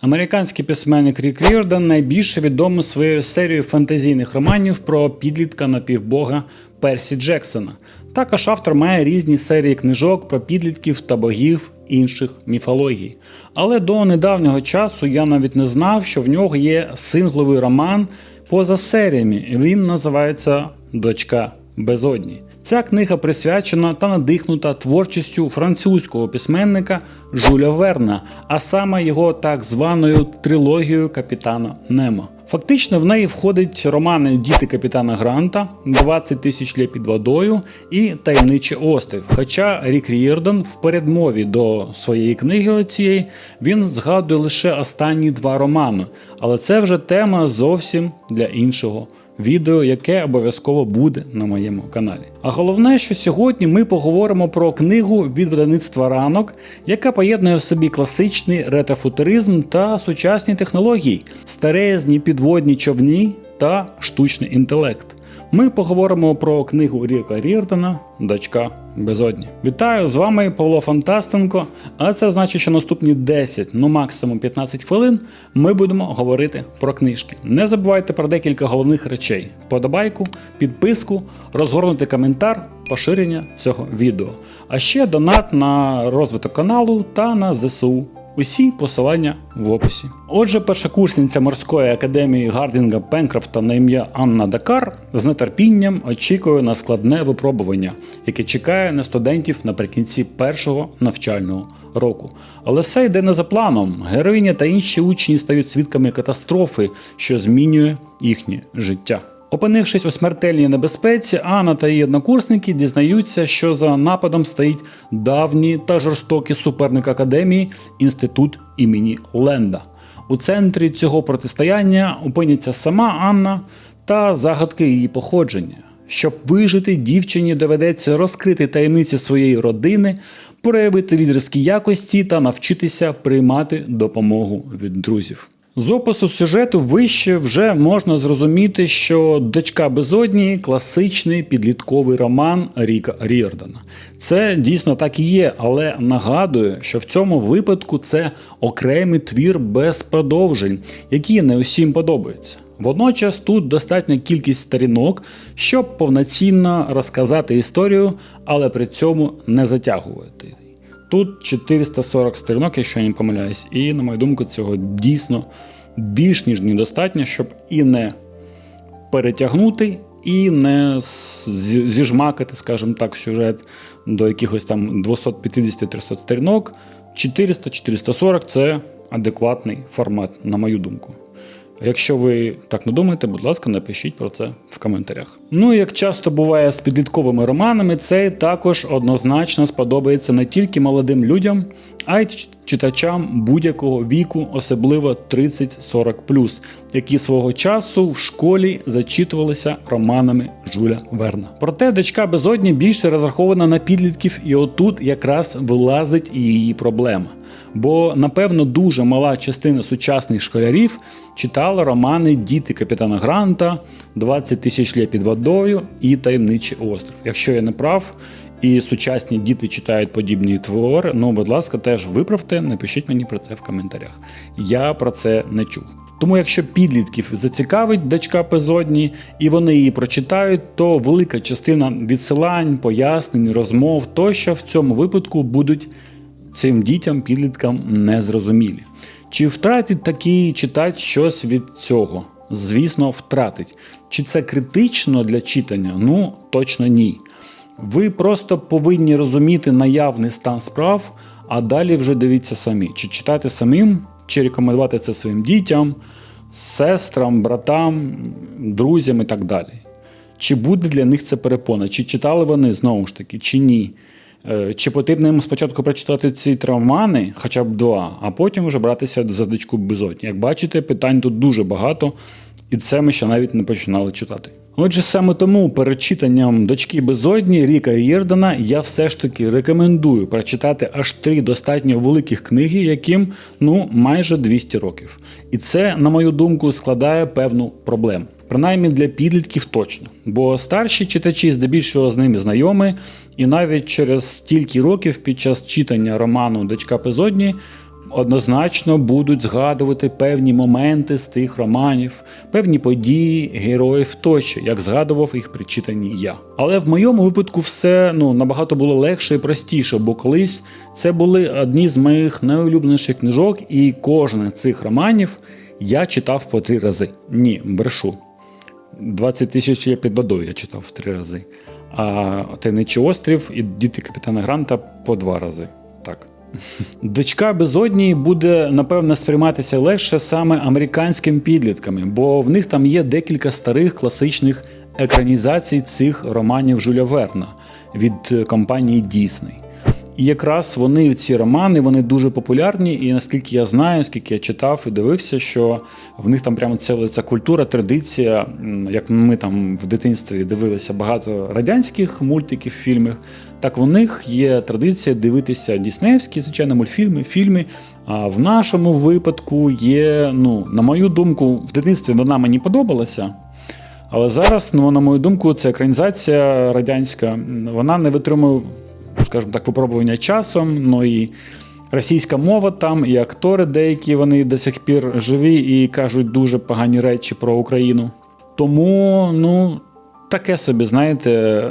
Американський письменник Рік Ріордан найбільше відомий своєю серією фантазійних романів про підлітка напівбога Персі Джексона. Також автор має різні серії книжок про підлітків та богів інших міфологій. Але до недавнього часу я навіть не знав, що в нього є сингловий роман поза серіями. Він називається Дочка безодні. Ця книга присвячена та надихнута творчістю французького письменника Жуля Верна, а саме його так званою трилогією капітана Немо. Фактично в неї входить романи Діти капітана Гранта, 20 тисяч лє під водою і Таємничий острів. Хоча Рік Ріордан в передмові до своєї книги цієї він згадує лише останні два романи, але це вже тема зовсім для іншого відео, яке обов'язково буде на моєму каналі. А головне, що сьогодні ми поговоримо про книгу від видавництва ранок, яка поєднує в собі класичний ретрофутуризм та сучасні технології, старезні підводні човні та штучний інтелект. Ми поговоримо про книгу Ріка Рірдона Дочка безодні. Вітаю з вами Павло Фантастенко. А це значить, що наступні 10, ну максимум 15 хвилин ми будемо говорити про книжки. Не забувайте про декілька головних речей: подобайку, підписку, розгорнути коментар, поширення цього відео. А ще донат на розвиток каналу та на ЗСУ. Усі посилання в описі. Отже, першокурсниця морської академії Гардінга Пенкрофта на ім'я Анна Дакар з нетерпінням очікує на складне випробування, яке чекає на студентів наприкінці першого навчального року. Але все йде не за планом. Героїня та інші учні стають свідками катастрофи, що змінює їхнє життя. Опинившись у смертельній небезпеці, Анна та її однокурсники дізнаються, що за нападом стоїть давній та жорстокий суперник академії інститут імені Ленда. У центрі цього протистояння опиняться сама Анна та загадки її походження. Щоб вижити, дівчині доведеться розкрити таємниці своєї родини, проявити лідерські якості та навчитися приймати допомогу від друзів. З опису сюжету вище вже можна зрозуміти, що дочка безодні класичний підлітковий роман Ріка Ріордана. Це дійсно так і є, але нагадую, що в цьому випадку це окремий твір без продовжень, які не усім подобаються. Водночас тут достатня кількість сторінок, щоб повноцінно розказати історію, але при цьому не затягувати. Тут 440 сторінок, якщо я не помиляюсь, і, на мою думку, цього дійсно більш ніж недостатньо, щоб і не перетягнути, і не зіжмакати, скажімо так, сюжет до якихось там 250-300 сторінок. 400-440 це адекватний формат, на мою думку. Якщо ви так не думаєте, будь ласка, напишіть про це в коментарях. Ну як часто буває з підлітковими романами, цей також однозначно сподобається не тільки молодим людям, а й читачам будь-якого віку, особливо 30-40 які свого часу в школі зачитувалися романами Жуля Верна. Проте дочка безодні більше розрахована на підлітків, і отут якраз вилазить її проблема. Бо, напевно, дуже мала частина сучасних школярів читала романи Діти капітана Гранта, 20 тисяч лє під водою і Таємничий острів. Якщо я не прав, і сучасні діти читають подібні твори, ну, будь ласка, теж виправте, напишіть мені про це в коментарях. Я про це не чув. Тому, якщо підлітків зацікавить дочка Пезодні і вони її прочитають, то велика частина відсилань, пояснень, розмов тощо в цьому випадку будуть цим дітям, підліткам незрозумілі. Чи втратить такий читач щось від цього? Звісно, втратить. Чи це критично для читання? Ну, точно ні. Ви просто повинні розуміти наявний стан справ, а далі вже дивіться самі, чи читати самим, чи рекомендувати це своїм дітям, сестрам, братам, друзям і так далі. Чи буде для них це перепона? Чи читали вони знову ж таки, чи ні? Е, Чи потрібно їм спочатку прочитати ці травмани, хоча б два, а потім вже братися за дочку безодні. Як бачите, питань тут дуже багато, і це ми ще навіть не починали читати. Отже, саме тому перед читанням дочки безодні Ріка Єрдана я все ж таки рекомендую прочитати аж три достатньо великих книги, яким ну майже 200 років. І це, на мою думку, складає певну проблему. Принаймні для підлітків точно, бо старші читачі здебільшого з ними знайомі, і навіть через стільки років під час читання роману Дочка Безодні однозначно будуть згадувати певні моменти з тих романів, певні події, героїв тощо, як згадував їх при читанні я. Але в моєму випадку все ну набагато було легше і простіше, бо колись це були одні з моїх найулюбленіших книжок, і кожен з цих романів я читав по три рази. Ні, брешу. 20 тисяч я під водою я читав в три рази. А Таємничий острів і діти капітана Гранта по два рази. Так. Дочка безодній буде, напевно, сприйматися легше саме американським підлітками, бо в них там є декілька старих класичних екранізацій цих романів Жуля Верна від компанії Disney. І якраз вони, ці романи, вони дуже популярні, і наскільки я знаю, скільки я читав і дивився, що в них там прямо ціла ця культура, традиція, як ми там в дитинстві дивилися багато радянських мультиків, фільмів, так в них є традиція дивитися діснеївські, звичайно, мультфільми, фільми. А в нашому випадку є, ну, на мою думку, в дитинстві вона мені подобалася. Але зараз, ну, на мою думку, ця екранізація радянська, вона не витримує, скажімо так, випробування часом. Ну і російська мова там, і актори деякі вони до сих пір живі і кажуть дуже погані речі про Україну. Тому, ну, таке собі, знаєте,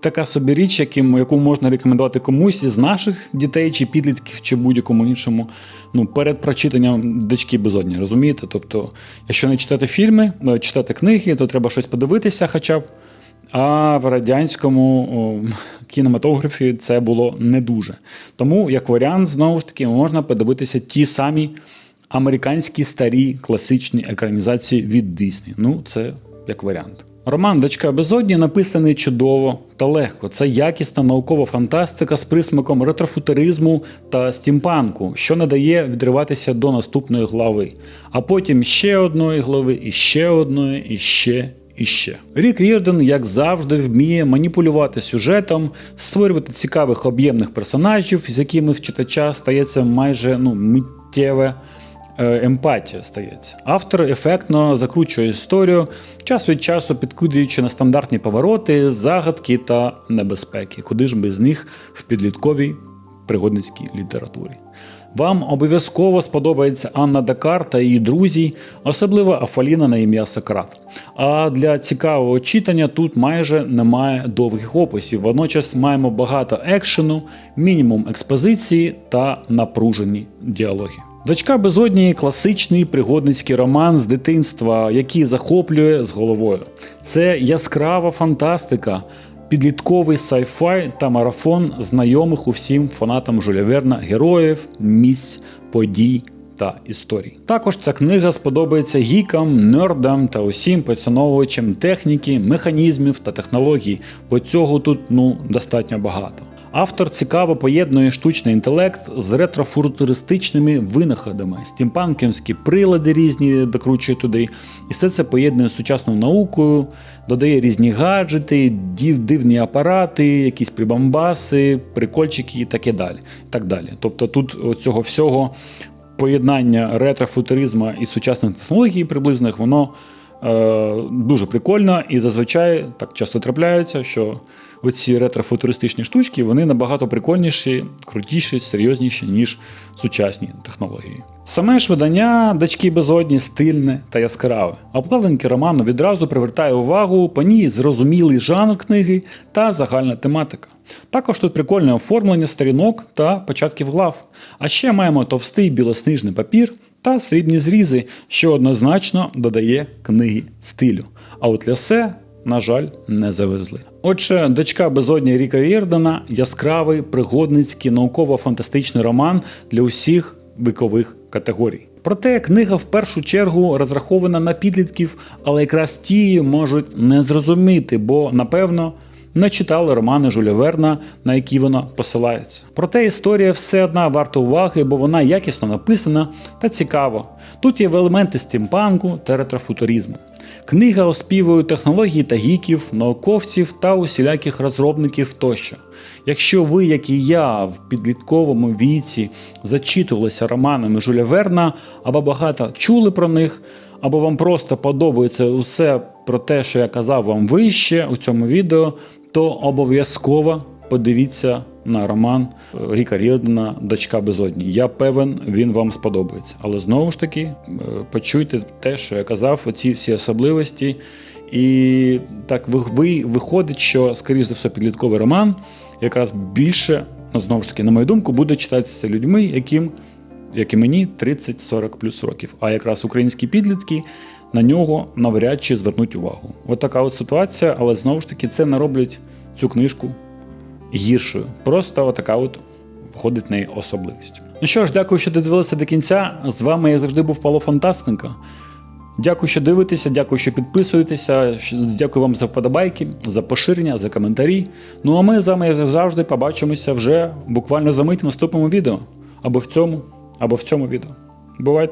така собі річ, яким, яку можна рекомендувати комусь із наших дітей чи підлітків, чи будь-якому іншому, ну, перед прочитанням дочки безодні, розумієте? Тобто, якщо не читати фільми, е, читати книги, то треба щось подивитися хоча б. А в радянському кінематографі це було не дуже. Тому, як варіант, знову ж таки, можна подивитися ті самі американські старі класичні екранізації від Дисні. Ну, це як варіант. Роман Дочка безодні написаний чудово та легко. Це якісна наукова фантастика з присмаком ретрофутуризму та стімпанку, що не дає відриватися до наступної глави. А потім ще одної глави, і ще одної, і ще. І ще Рік Рірден, як завжди, вміє маніпулювати сюжетом, створювати цікавих об'ємних персонажів, з якими в читача стається майже ну, миттєве е, емпатія стається. Автор ефектно закручує історію, час від часу підкидуючи на стандартні повороти, загадки та небезпеки, куди ж без них в підлітковій пригодницькій літературі. Вам обов'язково сподобається Анна Дакар та її друзі, особливо Афаліна на ім'я Сократ. А для цікавого читання тут майже немає довгих описів. Водночас маємо багато екшену, мінімум експозиції та напружені діалоги. Дочка безодні класичний пригодницький роман з дитинства, який захоплює з головою. Це яскрава фантастика, підлітковий сайфай та марафон знайомих усім фанатам Жюля Верна героїв, місць, подій та історій. Також ця книга сподобається гікам, нердам та усім поціновувачам техніки, механізмів та технологій, бо цього тут ну достатньо багато. Автор цікаво поєднує штучний інтелект з ретрофутуристичними винаходами, стімпанківські прилади різні докручує туди, і все це поєднує з сучасною наукою, додає різні гаджети, дивні апарати, якісь прибамбаси, прикольчики і таке далі. так далі. Тобто тут цього всього поєднання ретрофутуризму і сучасних технологій приблизних, воно е, дуже прикольно і зазвичай так часто трапляється, що оці ретрофутуристичні штучки вони набагато прикольніші, крутіші, серйозніші, ніж сучасні технології. Саме ж видання дочки безодні стильне та яскраве. Обкладинки роману відразу привертає увагу, по ній зрозумілий жанр книги та загальна тематика. Також тут прикольне оформлення сторінок та початків глав. А ще маємо товстий білоснижний папір та срібні зрізи, що однозначно додає книги стилю. А от лясе на жаль, не завезли. Отже, дочка безодні Ріка Єрдена яскравий пригодницький науково-фантастичний роман для усіх вікових категорій. Проте книга в першу чергу розрахована на підлітків, але якраз ті можуть не зрозуміти, бо напевно. Не читали романи Жюля Верна, на які вона посилається. Проте історія все одна варта уваги, бо вона якісно написана та цікава. Тут є елементи стімпанку та ретрофутуризму. Книга оспівує технології та гіків, науковців та усіляких розробників тощо. Якщо ви, як і я, в підлітковому віці зачитувалися романами Жюля Верна або багато чули про них, або вам просто подобається усе про те, що я казав вам вище у цьому відео, то обов'язково подивіться на роман е, Ріка Дочка безодні. Я певен, він вам сподобається. Але знову ж таки, е, почуйте те, що я казав, оці всі особливості. І так ви, виходить, що, скоріш за все, підлітковий роман якраз більше, ну знову ж таки, на мою думку, буде читатися людьми, яким, як і мені, 30-40 плюс років. А якраз українські підлітки на нього навряд чи звернуть увагу. От така от ситуація, але знову ж таки, це не роблять цю книжку гіршою. Просто отака от виходить в неї особливість. Ну що ж, дякую, що додивилися до кінця. З вами я завжди був Павло Фантастенко. Дякую, що дивитеся, дякую, що підписуєтеся. Дякую вам за вподобайки, за поширення, за коментарі. Ну а ми з вами, як завжди, побачимося вже буквально за мить в наступному відео. Або в цьому, або в цьому відео. Бувайте!